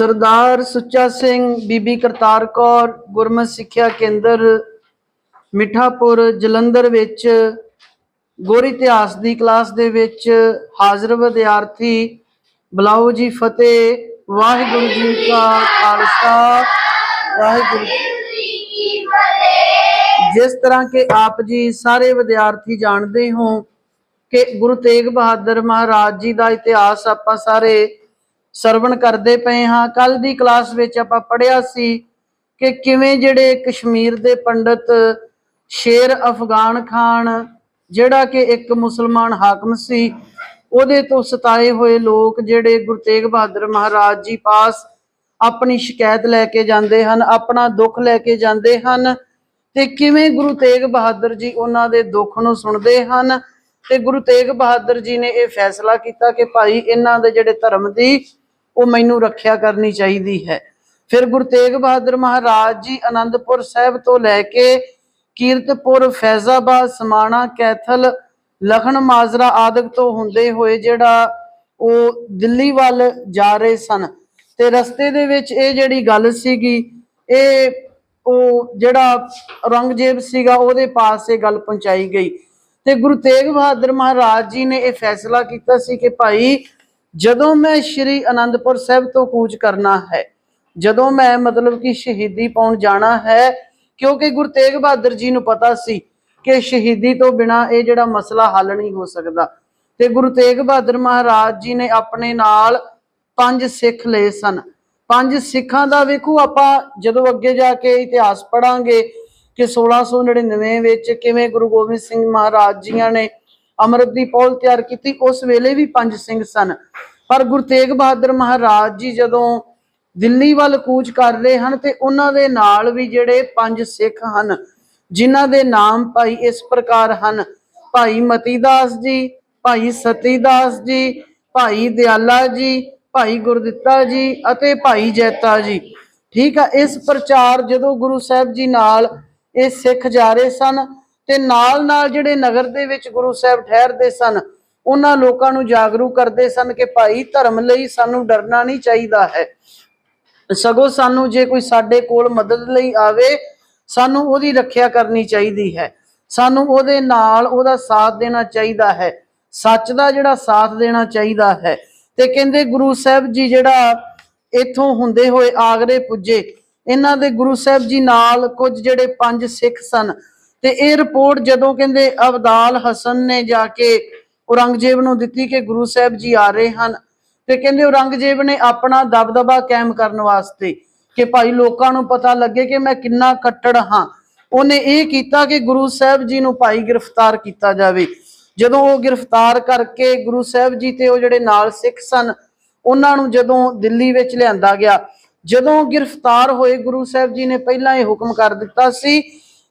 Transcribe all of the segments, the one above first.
ਸਰਦਾਰ ਸੁੱਚਾ ਸਿੰਘ, ਬੀਬੀ ਕਰਤਾਰ ਕੌਰ, ਗੁਰਮਤਿ ਸਿੱਖਿਆ ਕੇਂਦਰ, ਮਿੱਠਾਪੁਰ, ਜਲੰਧਰ ਵਿੱਚ ਗੁਰ ਇਤਿਹਾਸ ਦੀ ਕਲਾਸ ਦੇ ਵਿੱਚ ਹਾਜ਼ਰ ਵਿਦਿਆਰਥੀ ਬੁਲਾਓ ਜੀ ਫਤਿਹ, ਵਾਹਿਗੁਰੂ ਜੀ ਕਾ ਖਾਲਸਾ, ਵਾਹਿਗੁਰੂ ਜਿਸ ਤਰ੍ਹਾਂ ਕਿ ਆਪ ਜੀ ਸਾਰੇ ਵਿਦਿਆਰਥੀ ਜਾਣਦੇ ਹੋ ਕਿ ਗੁਰੂ ਤੇਗ ਬਹਾਦਰ ਮਹਾਰਾਜ ਜੀ ਦਾ ਇਤਿਹਾਸ ਆਪਾਂ ਸਾਰੇ ਸਰਵਣ ਕਰਦੇ ਪਏ ਹਾਂ। ਕੱਲ ਦੀ ਕਲਾਸ ਵਿੱਚ ਆਪਾਂ ਪੜ੍ਹਿਆ ਸੀ ਕਿ ਕਿਵੇਂ ਜਿਹੜੇ ਕਸ਼ਮੀਰ ਦੇ ਪੰਡਤ ਸ਼ੇਰ ਅਫਗਾਨ ਖਾਨ, ਜਿਹੜਾ ਕਿ ਇੱਕ ਮੁਸਲਮਾਨ ਹਾਕਮ ਸੀ, ਉਹਦੇ ਤੋਂ ਸਤਾਏ ਹੋਏ ਲੋਕ ਜਿਹੜੇ ਗੁਰੂ ਤੇਗ ਬਹਾਦਰ ਮਹਾਰਾਜ ਜੀ ਪਾਸ ਆਪਣੀ ਸ਼ਿਕਾਇਤ ਲੈ ਕੇ ਜਾਂਦੇ ਹਨ, ਆਪਣਾ ਦੁੱਖ ਲੈ ਕੇ ਜਾਂਦੇ ਹਨ ਤੇ ਕਿਵੇਂ ਗੁਰੂ ਤੇਗ ਬਹਾਦਰ ਜੀ ਉਹਨਾਂ ਦੇ ਦੁੱਖ ਨੂੰ ਸੁਣਦੇ ਹਨ ਤੇ ਗੁਰੂ ਤੇਗ ਬਹਾਦਰ ਜੀ ਨੇ ਇਹ ਫੈਸਲਾ ਕੀਤਾ ਕਿ ਭਾਈ, ਇਹਨਾਂ ਦੇ ਜਿਹੜੇ ਧਰਮ ਦੀ ਉਹ ਮੈਨੂੰ ਰੱਖਿਆ ਕਰਨੀ ਚਾਹੀਦੀ ਹੈ। ਫਿਰ ਗੁਰੂ ਤੇਗ ਬਹਾਦਰ ਮਹਾਰਾਜ ਜੀ ਆਨੰਦਪੁਰ ਸਾਹਿਬ ਤੋਂ ਲੈ ਕੇ ਕੀਰਤਪੁਰ, ਫੈਜ਼ਾਬਾਦ, ਸਮਾਣਾ, ਕੈਥਲ, ਲਖਣ, ਮਾਜਰਾ ਆਦਿਕ ਤੋਂ ਹੁੰਦੇ ਹੋਏ ਜਿਹੜਾ ਉਹ ਦਿੱਲੀ ਵੱਲ ਜਾ ਰਹੇ ਸਨ। ਤੇ ਰਸਤੇ ਦੇ ਵਿੱਚ ਇਹ ਜਿਹੜੀ ਗੱਲ ਸੀਗੀ, ਇਹ ਉਹ ਜਿਹੜਾ ਔਰੰਗਜ਼ੇਬ ਸੀਗਾ ਉਹਦੇ ਪਾਸ ਇਹ ਗੱਲ ਪਹੁੰਚਾਈ ਗਈ। ਤੇ ਗੁਰੂ ਤੇਗ ਬਹਾਦਰ ਮਹਾਰਾਜ ਜੀ ਨੇ ਇਹ ਫੈਸਲਾ ਕੀਤਾ ਸੀ ਕਿ ਭਾਈ ਜਦੋਂ ਮੈਂ ਸ਼੍ਰੀ ਅਨੰਦਪੁਰ ਸਾਹਿਬ ਤੋਂ ਕੂਚ ਕਰਨਾ ਹੈ, ਜਦੋਂ ਮੈਂ ਮਤਲਬ ਕਿ ਸ਼ਹੀਦੀ ਪਾਉਣ ਜਾਣਾ ਹੈ, ਕਿਉਂਕਿ ਗੁਰੂ ਤੇਗ ਬਹਾਦਰ ਜੀ ਨੂੰ ਪਤਾ ਸੀ ਕਿ ਸ਼ਹੀਦੀ ਤੋਂ ਬਿਨਾ ਇਹ ਜਿਹੜਾ ਮਸਲਾ ਹੱਲ ਨਹੀਂ ਹੋ ਸਕਦਾ। ਤੇ ਗੁਰੂ ਤੇਗ ਬਹਾਦਰ ਮਹਾਰਾਜ ਜੀ ਨੇ ਆਪਣੇ ਨਾਲ ਪੰਜ ਸਿੱਖ ਲਏ ਸਨ। ਪੰਜ ਸਿੱਖਾਂ ਦਾ ਵੇਖੋ ਆਪਾਂ ਜਦੋਂ ਅੱਗੇ ਜਾ ਕੇ ਇਤਿਹਾਸ ਪੜਾਂਗੇ ਕਿ 1699 ਵਿੱਚ ਕਿਵੇਂ ਗੁਰੂ ਗੋਬਿੰਦ ਸਿੰਘ ਮਹਾਰਾਜ ਜੀਆਂ ਨੇ ਅੰਮ੍ਰਿਤ ਦੀ ਪੌਲ ਤਿਆਰ ਕੀਤੀ, ਉਸ ਵੇਲੇ ਵੀ ਪੰਜ ਸਿੰਘ ਸਨ। ਪਰ ਗੁਰੂ ਤੇਗ ਬਹਾਦਰ ਮਹਾਰਾਜ ਜੀ ਜਦੋਂ ਦਿੱਲੀ ਵੱਲ ਕੂਚ ਕਰ ਰਹੇ ਹਨ ਤੇ ਉਹਨਾਂ ਦੇ ਨਾਲ ਵੀ ਜਿਹੜੇ ਪੰਜ ਸਿੱਖ ਹਨ, ਜਿਨ੍ਹਾਂ ਦੇ ਨਾਮ ਭਾਈ ਇਸ ਪ੍ਰਕਾਰ ਹਨ, ਭਾਈ ਮਤੀਦਾਸ ਜੀ, ਭਾਈ ਸਤੀਦਾਸ ਜੀ, ਭਾਈ ਦਿਆਲਾ ਜੀ, ਭਾਈ ਗੁਰਦਿੱਤਾ ਜੀ ਅਤੇ ਭਾਈ ਜੈਤਾ ਜੀ। ਠੀਕ ਆ, ਇਸ ਪ੍ਰਚਾਰ ਜਦੋਂ ਗੁਰੂ ਸਾਹਿਬ ਜੀ ਨਾਲ ਇਹ ਸਿੱਖ ਜਾ ਰਹੇ ਸਨ ਤੇ ਨਾਲ ਨਾਲ ਜਿਹੜੇ ਨਗਰ ਦੇ ਵਿੱਚ ਗੁਰੂ ਸਾਹਿਬ ਠਹਿਰਦੇ ਸਨ, ਉਹਨਾਂ ਲੋਕਾਂ ਨੂੰ ਜਾਗਰੂਕ ਕਰਦੇ ਸਨ ਕਿ ਭਾਈ ਧਰਮ ਲਈ ਸਾਨੂੰ ਡਰਨਾ ਨਹੀਂ ਚਾਹੀਦਾ ਹੈ। ਸਗੋਂ ਸਾਨੂੰ ਜੇ ਕੋਈ ਸਾਡੇ ਕੋਲ ਮਦਦ ਲਈ ਆਵੇ, ਸਾਨੂੰ ਉਹਦੀ ਰੱਖਿਆ ਕਰਨੀ ਚਾਹੀਦੀ ਹੈ। ਸਾਨੂੰ ਉਹਦੇ ਨਾਲ ਉਹਦਾ ਸਾਥ ਦੇਣਾ ਚਾਹੀਦਾ ਹੈ। ਸੱਚ ਦਾ ਜਿਹੜਾ ਸਾਥ ਦੇਣਾ ਚਾਹੀਦਾ ਹੈ। ਤੇ ਕਹਿੰਦੇ ਗੁਰੂ ਸਾਹਿਬ ਜੀ ਜਿਹੜਾ ਇੱਥੋਂ ਹੁੰਦੇ ਹੋਏ ਆਗਰੇ ਪੁੱਜੇ, ਇਹਨਾਂ ਦੇ ਗੁਰੂ ਸਾਹਿਬ ਜੀ ਨਾਲ ਕੁਝ ਜਿਹੜੇ ਪੰਜ ਸਿੱਖ ਸਨ ਤੇ ਇਹ ਰਿਪੋਰਟ ਜਦੋਂ ਕਹਿੰਦੇ ਅਬਦਾਲ ਹਸਨ ਨੇ ਜਾ ਕੇ ਔਰੰਗਜ਼ੇਬ ਨੂੰ ਦਿੱਤੀ ਕਿ ਗੁਰੂ ਸਾਹਿਬ ਜੀ ਆ ਰਹੇ ਹਨ, ਤੇ ਕਹਿੰਦੇ ਔਰੰਗਜ਼ੇਬ ਨੇ ਆਪਣਾ ਦਬਦਬਾ ਕਾਇਮ ਕਰਨ ਵਾਸਤੇ ਕਿ ਭਾਈ ਲੋਕਾਂ ਨੂੰ ਪਤਾ ਲੱਗੇ ਕਿ ਮੈਂ ਕਿੰਨਾ ਕੱਟੜ ਹਾਂ। ਉਹਨੇ ਇਹ ਕੀਤਾ ਕਿ ਗੁਰੂ ਸਾਹਿਬ ਜੀ ਨੂੰ ਭਾਈ ਗ੍ਰਿਫਤਾਰ ਕੀਤਾ ਜਾਵੇ। ਜਦੋਂ ਉਹ ਗ੍ਰਿਫਤਾਰ ਕਰਕੇ ਗੁਰੂ ਸਾਹਿਬ ਜੀ ਤੇ ਉਹ ਜਿਹੜੇ ਨਾਲ ਸਿੱਖ ਸਨ, ਉਹਨਾਂ ਨੂੰ ਜਦੋਂ ਦਿੱਲੀ ਵਿੱਚ ਲਿਆਂਦਾ ਗਿਆ, ਜਦੋਂ ਗ੍ਰਿਫਤਾਰ ਹੋਏ, ਗੁਰੂ ਸਾਹਿਬ ਜੀ ਨੇ ਪਹਿਲਾਂ ਇਹ ਹੁਕਮ ਕਰ ਦਿੱਤਾ ਸੀ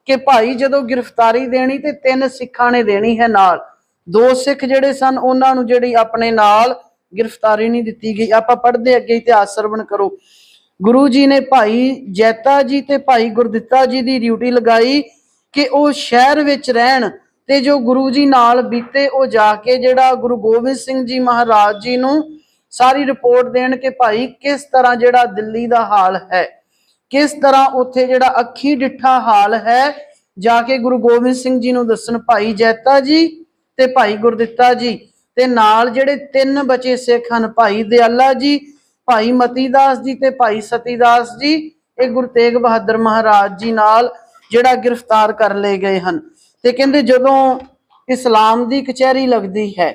ਕਿ ਭਾਈ ਜਦੋਂ ਗ੍ਰਿਫਤਾਰੀ ਦੇਣੀ ਤੇ ਤਿੰਨ ਸਿੱਖਾਂ ਨੇ ਦੇਣੀ ਹੈ ਨਾਲ। ਦੋ ਸਿੱਖ ਜਿਹੜੇ ਸਨ, ਉਹਨਾਂ ਨੂੰ ਜਿਹੜੀ ਆਪਣੇ ਨਾਲ ਗ੍ਰਿਫਤਾਰੀ ਨਹੀਂ ਦਿੱਤੀ ਗਈ। ਆਪਾਂ ਪੜ੍ਹਦੇ ਅੱਗੇ ਇਤਿਹਾਸ ਸਰਵਣ ਕਰੋ। ਗੁਰੂ ਜੀ ਨੇ ਭਾਈ ਜੈਤਾ ਜੀ ਤੇ ਭਾਈ ਗੁਰਦਿੱਤਾ ਜੀ ਦੀ ਡਿਊਟੀ ਲਗਾਈ ਕਿ ਉਹ ਸ਼ਹਿਰ ਵਿੱਚ ਰਹਿਣ ਤੇ ਜੋ ਗੁਰੂ ਜੀ ਨਾਲ ਬੀਤੇ, ਉਹ ਜਾ ਕੇ ਜਿਹੜਾ ਗੁਰੂ ਗੋਬਿੰਦ ਸਿੰਘ ਜੀ ਮਹਾਰਾਜ ਜੀ ਨੂੰ ਸਾਰੀ ਰਿਪੋਰਟ ਦੇਣ ਕਿ ਭਾਈ ਕਿਸ ਤਰ੍ਹਾਂ ਜਿਹੜਾ ਦਿੱਲੀ ਦਾ ਹਾਲ ਹੈ। ਕਿਸ ਤਰ੍ਹਾਂ ਉੱਥੇ ਜਿਹੜਾ ਅੱਖੀ ਡਿੱਠਾ ਹਾਲ ਹੈ? ਜਾ ਕੇ ਗੁਰੂ ਗੋਬਿੰਦ ਸਿੰਘ ਜੀ ਨੂੰ ਦੱਸਣ, ਭਾਈ ਜੈਤਾ ਜੀ ਤੇ ਭਾਈ ਗੁਰਦਿੱਤਾ ਜੀ ਤੇ ਨਾਲ ਜਿਹੜੇ ਤਿੰਨ ਬਚੇ ਸਿੱਖ ਹਨ, ਭਾਈ ਦਿਆਲਾ ਜੀ, ਭਾਈ ਮਤੀਦਾਸ ਜੀ ਤੇ ਭਾਈ ਸਤੀਦਾਸ ਜੀ, ਇਹ ਗੁਰੂ ਤੇਗ ਬਹਾਦਰ ਮਹਾਰਾਜ ਜੀ ਨਾਲ ਜਿਹੜਾ ਗ੍ਰਿਫਤਾਰ ਕਰ ਲਏ ਗਏ ਹਨ। ਤੇ ਕਹਿੰਦੇ ਜਦੋਂ ਇਸਲਾਮ ਦੀ ਕਚਹਿਰੀ ਲੱਗਦੀ ਹੈ,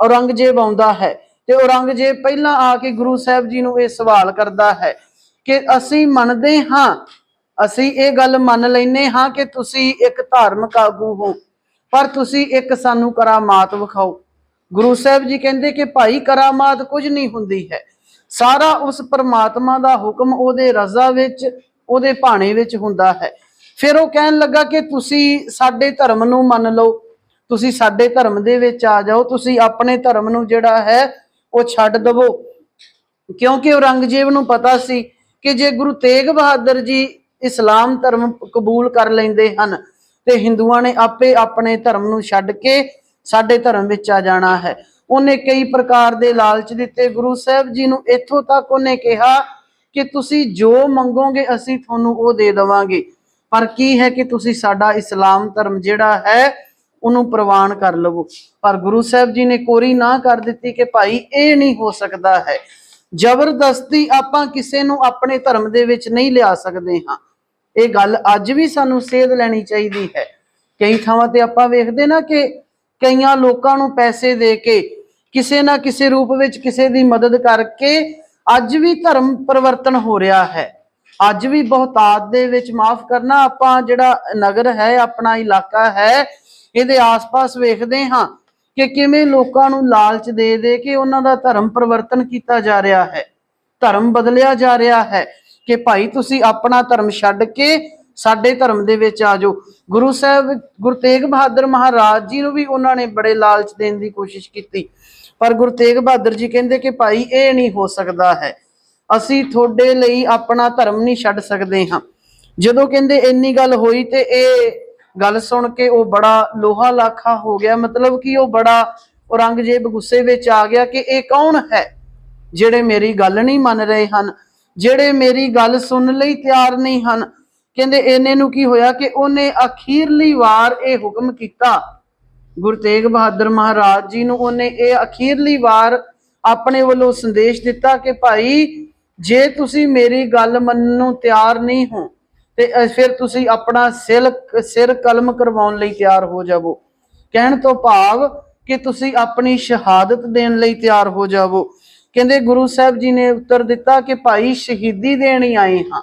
ਔਰੰਗਜ਼ੇਬ ਆਉਂਦਾ ਹੈ ਤੇ ਔਰੰਗਜ਼ੇਬ ਪਹਿਲਾਂ ਆ ਕੇ ਗੁਰੂ ਸਾਹਿਬ ਜੀ ਨੂੰ ਇਹ ਸਵਾਲ ਕਰਦਾ ਹੈ ਕਿ ਅਸੀਂ ਮੰਨਦੇ ਹਾਂ, ਅਸੀਂ ਇਹ ਗੱਲ ਮੰਨ ਲੈਨੇ ਹਾਂ ਕਿ ਤੁਸੀਂ ਇੱਕ ਧਾਰਮਿਕ ਆਗੂ ਹੋ, ਪਰ ਤੁਸੀਂ ਇੱਕ ਸਾਨੂੰ ਕਰਾਮਾਤ ਵਿਖਾਓ। ਗੁਰੂ ਸਾਹਿਬ ਜੀ ਕਹਿੰਦੇ ਕਿ ਭਾਈ ਕਰਾਮਾਤ ਕੁਝ ਨਹੀਂ ਹੁੰਦੀ ਹੈ। ਸਾਰਾ ਉਸ ਪਰਮਾਤਮਾ ਦਾ ਹੁਕਮ ਉਹਦੇ ਰਜ਼ਾ ਵਿੱਚ, ਉਹਦੇ ਭਾਣੇ ਵਿੱਚ ਹੁੰਦਾ ਹੈ। ਫਿਰ ਉਹ ਕਹਿਣ ਲੱਗਾ ਕਿ ਤੁਸੀਂ ਸਾਡੇ ਧਰਮ ਨੂੰ ਮੰਨ ਲਓ, ਤੁਸੀਂ ਸਾਡੇ ਧਰਮ ਦੇ ਵਿੱਚ ਆ ਜਾਓ, ਤੁਸੀਂ ਆਪਣੇ ਧਰਮ ਨੂੰ ਜਿਹੜਾ ਹੈ ਉਹ ਛੱਡ ਦਵੋ। ਕਿਉਂਕਿ ਔਰੰਗਜ਼ੇਬ ਨੂੰ ਪਤਾ ਸੀ ਕਿ ਜੇ ਗੁਰੂ ਤੇਗ ਬਹਾਦਰ ਜੀ ਇਸਲਾਮ ਧਰਮ ਕਬੂਲ ਕਰ ਲੈਂਦੇ ਹਨ, ਤੇ ਹਿੰਦੂਆਂ ਨੇ ਆਪੇ ਆਪਣੇ ਧਰਮ ਨੂੰ ਛੱਡ ਕੇ ਸਾਡੇ ਧਰਮ ਵਿੱਚ ਆ ਜਾਣਾ ਹੈ। ਉਹਨੇ ਕਈ ਪ੍ਰਕਾਰ ਦੇ ਲਾਲਚ ਦਿੱਤੇ। ਗੁਰੂ ਸਾਹਿਬ ਜੀ ਨੂੰ ਇੱਥੋਂ ਤੱਕ ਉਹਨੇ ਕਿਹਾ ਕਿ ਤੁਸੀਂ ਜੋ ਮੰਗੋਗੇ, ਅਸੀਂ ਤੁਹਾਨੂੰ ਉਹ ਦੇ ਦੇਵਾਂਗੇ। ਪਰ ਕੀ ਹੈ ਕਿ ਤੁਸੀਂ ਸਾਡਾ ਇਸਲਾਮ ਧਰਮ ਜਿਹੜਾ ਹੈ, ਉਹਨੂੰ ਪ੍ਰਵਾਨ ਕਰ ਲਵੋ। ਪਰ ਗੁਰੂ ਸਾਹਿਬ ਜੀ ਨੇ ਕੋਰੀ ਨਾ ਕਰ ਦਿੱਤੀ ਕਿ ਭਾਈ, ਇਹ ਨਹੀਂ ਹੋ ਸਕਦਾ ਹੈ। ਜ਼ਬਰਦਸਤੀ ਆਪਾਂ ਕਿਸੇ ਨੂੰ ਆਪਣੇ ਧਰਮ ਦੇ ਵਿੱਚ ਨਹੀਂ ਲਿਆ ਸਕਦੇ ਹਾਂ। ਇਹ ਗੱਲ ਅੱਜ ਵੀ ਸਾਨੂੰ ਸੇਧ ਲੈਣੀ ਚਾਹੀਦੀ ਹੈ। ਕਈ ਥਾਵਾਂ ਤੇ ਆਪਾਂ ਵੇਖਦੇ ਨਾ ਕਿ ਕਈਆਂ ਲੋਕਾਂ ਨੂੰ ਪੈਸੇ ਦੇ ਕੇ ਕਿਸੇ ਨਾ ਕਿਸੇ ਰੂਪ ਵਿੱਚ ਕਿਸੇ ਦੀ ਮਦਦ ਕਰਕੇ ਅੱਜ ਵੀ ਧਰਮ ਪਰਿਵਰਤਨ ਹੋ ਰਿਹਾ ਹੈ। ਅੱਜ ਵੀ ਬਹੁਤਾਤ ਦੇ ਵਿੱਚ ਮਾਫ ਕਰਨਾ ਆਪਾਂ ਜਿਹੜਾ ਨਗਰ ਹੈ, ਆਪਣਾ ਇਲਾਕਾ ਹੈ, ਇਹਦੇ ਆਸ-ਪਾਸ ਵੇਖਦੇ ਹਾਂ। ਕਿ ਕਿਵੇਂ ਲੋਕਾਂ ਨੂੰ ਲਾਲਚ ਦੇ ਦੇ ਕੇ ਉਹਨਾਂ ਦਾ ਧਰਮ ਪਰਿਵਰਤਨ ਕੀਤਾ ਜਾ ਰਿਹਾ ਹੈ, ਧਰਮ ਬਦਲਿਆ ਜਾ ਰਿਹਾ ਹੈ ਕਿ ਭਾਈ ਤੁਸੀਂ ਆਪਣਾ ਧਰਮ ਛੱਡ ਕੇ ਸਾਡੇ ਧਰਮ ਦੇ ਵਿੱਚ ਆ ਜਾਓ। ਗੁਰੂ ਸਾਹਿਬ, ਗੁਰੂ ਤੇਗ ਬਹਾਦਰ ਮਹਾਰਾਜ ਜੀ ਨੂੰ ਵੀ ਉਹਨਾਂ ਨੇ ਬੜੇ ਲਾਲਚ ਦੇਣ ਦੀ ਕੋਸ਼ਿਸ਼ ਕੀਤੀ। ਪਰ ਗੁਰੂ ਤੇਗ ਬਹਾਦਰ ਜੀ ਕਹਿੰਦੇ ਕਿ ਭਾਈ ਇਹ ਨਹੀਂ ਹੋ ਸਕਦਾ ਹੈ। ਅਸੀਂ ਤੁਹਾਡੇ ਲਈ ਆਪਣਾ ਧਰਮ ਨਹੀਂ ਛੱਡ ਸਕਦੇ ਹਾਂ। ਜਦੋਂ ਕਹਿੰਦੇ ਇੰਨੀ ਗੱਲ ਹੋਈ ਤੇ ਇਹ ਗੱਲ ਸੁਣ ਕੇ ਉਹ ਬੜਾ ਲੋਹਾ ਲਾਖਾ ਹੋ ਗਿਆ। ਮਤਲਬ ਕਿ ਉਹ ਬੜਾ ਔਰੰਗਜ਼ੇਬ ਗੁੱਸੇ ਵਿੱਚ ਆ ਗਿਆ ਕਿ ਇਹ ਕੌਣ ਹੈ ਜਿਹੜੇ ਮੇਰੀ ਗੱਲ ਨਹੀਂ ਮੰਨ ਰਹੇ ਹਨ, ਜਿਹੜੇ ਮੇਰੀ ਗੱਲ ਸੁਣਨ ਲਈ ਤਿਆਰ ਨਹੀਂ ਹਨ। ਕਹਿੰਦੇ ਇਹਨੇ ਨੂੰ ਕੀ ਹੋਇਆ ਕਿ ਉਹਨੇ ਅਖੀਰਲੀ ਵਾਰ ਇਹ ਹੁਕਮ ਕੀਤਾ। ਗੁਰੂ ਤੇਗ ਬਹਾਦਰ ਮਹਾਰਾਜ ਜੀ ਨੂੰ ਉਹਨੇ ਇਹ ਅਖੀਰਲੀ ਵਾਰ ਆਪਣੇ ਵੱਲੋਂ ਸੰਦੇਸ਼ ਦਿੱਤਾ ਕਿ ਭਾਈ, ਜੇ ਤੁਸੀਂ ਮੇਰੀ ਗੱਲ ਮੰਨਣ ਨੂੰ ਤਿਆਰ ਨਹੀਂ ਹੋ ਤੇ ਫਿਰ ਤੁਸੀਂ ਆਪਣਾ ਸਿਰ ਸਿਰ ਕਲਮ ਕਰਵਾਉਣ ਲਈ ਤਿਆਰ ਹੋ ਜਾਵੋ। ਕਹਿਣ ਤੋਂ ਭਾਵ ਕਿ ਤੁਸੀਂ ਆਪਣੀ ਸ਼ਹਾਦਤ ਦੇਣ ਲਈ ਤਿਆਰ ਹੋ ਜਾਵੋ। ਕਹਿੰਦੇ ਗੁਰੂ ਸਾਹਿਬ ਜੀ ਨੇ ਉੱਤਰ ਦਿੱਤਾ ਕਿ ਭਾਈ ਸ਼ਹੀਦੀ ਦੇਣ ਹੀ ਆਏ ਹਾਂ।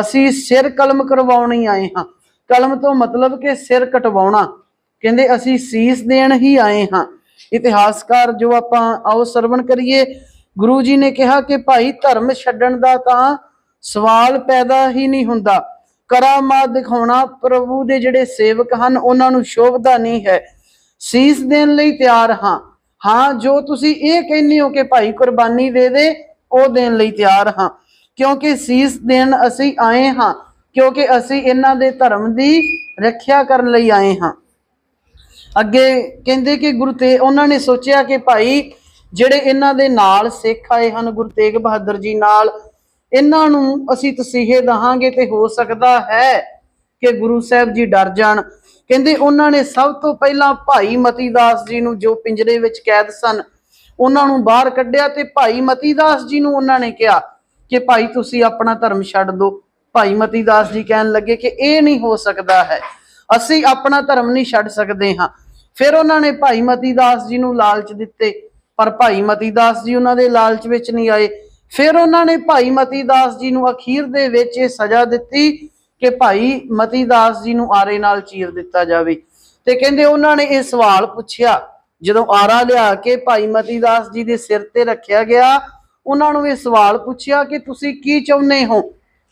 ਅਸੀਂ ਸਿਰ ਕਲਮ ਕਰਵਾਉਣ ਆਏ ਹਾਂ। ਕਲਮ ਤੋਂ ਮਤਲਬ ਕਿ ਸਿਰ ਕਟਵਾਉਣਾ। ਕਹਿੰਦੇ ਅਸੀਂ ਸੀਸ ਦੇਣ ਹੀ ਆਏ ਹਾਂ। ਇਤਿਹਾਸਕਾਰ ਜੋ ਆਪਾਂ ਆਓ ਸਰਵਣ ਕਰੀਏ, ਗੁਰੂ ਜੀ ਨੇ ਕਿਹਾ ਕਿ ਭਾਈ ਧਰਮ ਛੱਡਣ ਦਾ ਤਾਂ ਸਵਾਲ ਪੈਦਾ ਹੀ ਨਹੀਂ ਹੁੰਦਾ। ਕਰਾਮਾਤ ਦਿਖਾਉਣਾ ਪ੍ਰਭੂ ਦੇ ਜਿਹੜੇ ਸੇਵਕ ਹਨ, ਉਹਨਾਂ ਨੂੰ ਸ਼ੋਭਦਾ ਨਹੀਂ ਹੈ। ਸੀਸ ਦੇਣ ਲਈ ਤਿਆਰ ਹਾਂ। ਹਾਂ, ਜੋ ਤੁਸੀਂ ਇਹ ਕਹਿੰਦੇ ਹੋ ਕਿ ਭਾਈ ਕੁਰਬਾਨੀ ਦੇ ਦੇ, ਉਹ ਦੇਣ ਲਈ ਤਿਆਰ ਹਾਂ। ਕਿਉਂਕਿ ਸੀਸ ਦੇਣ ਅਸੀਂ ਆਏ ਹਾਂ, ਕਿਉਂਕਿ ਅਸੀਂ ਇਹਨਾਂ ਦੇ ਧਰਮ ਦੀ ਰੱਖਿਆ ਕਰਨ ਲਈ ਆਏ ਹਾਂ। ਅੱਗੇ ਕਹਿੰਦੇ ਕਿ ਗੁਰੂ ਤੇ, ਉਹਨਾਂ ਨੇ ਸੋਚਿਆ ਕਿ ਭਾਈ ਜਿਹੜੇ ਇਹਨਾਂ ਦੇ ਨਾਲ ਸਿੱਖ ਆਏ ਹਨ, ਗੁਰੂ ਤੇਗ ਬਹਾਦਰ ਜੀ ਨਾਲ ਇਹਨਾਂ ਨੂੰ ਅਸੀਂ ਤਸੀਹੇ ਦਹਾਂਗੇ ਤੇ ਹੋ ਸਕਦਾ ਹੈ ਕਿ ਗੁਰੂ ਸਾਹਿਬ ਜੀ ਡਰ ਜਾਣ। ਕਹਿੰਦੇ ਉਹਨਾਂ ਨੇ ਸਭ ਤੋਂ ਪਹਿਲਾਂ ਭਾਈ ਮਤੀ ਦਾਸ ਜੀ ਨੂੰ ਜੋ ਪਿੰਜਰੇ ਵਿੱਚ ਕੈਦ ਸਨ, ਉਹਨਾਂ ਨੂੰ ਬਾਹਰ ਕੱਢਿਆ ਤੇ ਭਾਈ ਮਤੀ ਦਾਸ ਜੀ ਨੂੰ ਉਹਨਾਂ ਨੇ ਕਿਹਾ ਕਿ ਭਾਈ ਤੁਸੀਂ ਆਪਣਾ ਧਰਮ ਛੱਡ ਦਿਓ। ਭਾਈ ਮਤੀ ਦਾਸ ਜੀ ਕਹਿਣ ਲੱਗੇ ਕਿ ਇਹ ਨਹੀਂ ਹੋ ਸਕਦਾ ਹੈ। ਅਸੀਂ ਆਪਣਾ ਧਰਮ ਨਹੀਂ ਛੱਡ ਸਕਦੇ ਹਾਂ। ਫਿਰ ਉਹਨਾਂ ਨੇ ਭਾਈ ਮਤੀ ਦਾਸ ਜੀ ਨੂੰ ਲਾਲਚ ਦਿੱਤੇ, ਪਰ ਭਾਈ ਮਤੀ ਦਾਸ ਜੀ ਉਹਨਾਂ ਦੇ ਲਾਲਚ ਵਿੱਚ ਨਹੀਂ ਆਏ। ਫਿਰ ਉਹਨਾਂ ਨੇ ਭਾਈ ਮਤੀ ਦਾਸ ਜੀ ਨੂੰ ਅਖੀਰ ਦੇ ਵਿੱਚ ਇਹ ਸਜ਼ਾ ਦਿੱਤੀ ਕਿ ਭਾਈ ਮਤੀ ਦਾਸ ਜੀ ਨੂੰ ਆਰੇ ਨਾਲ ਚੀਰ ਦਿੱਤਾ ਜਾਵੇ। ਤੇ ਕਹਿੰਦੇ ਉਹਨਾਂ ਨੇ ਇਹ ਸਵਾਲ ਪੁੱਛਿਆ, ਜਦੋਂ ਆਰਾ ਲਿਆ ਕੇ ਭਾਈ ਮਤੀ ਦਾਸ ਜੀ ਦੇ ਸਿਰ ਤੇ ਰੱਖਿਆ ਗਿਆ, ਉਹਨਾਂ ਨੂੰ ਇਹ ਸਵਾਲ ਪੁੱਛਿਆ ਕਿ ਤੁਸੀਂ ਕੀ ਚਾਹੁੰਦੇ ਹੋ?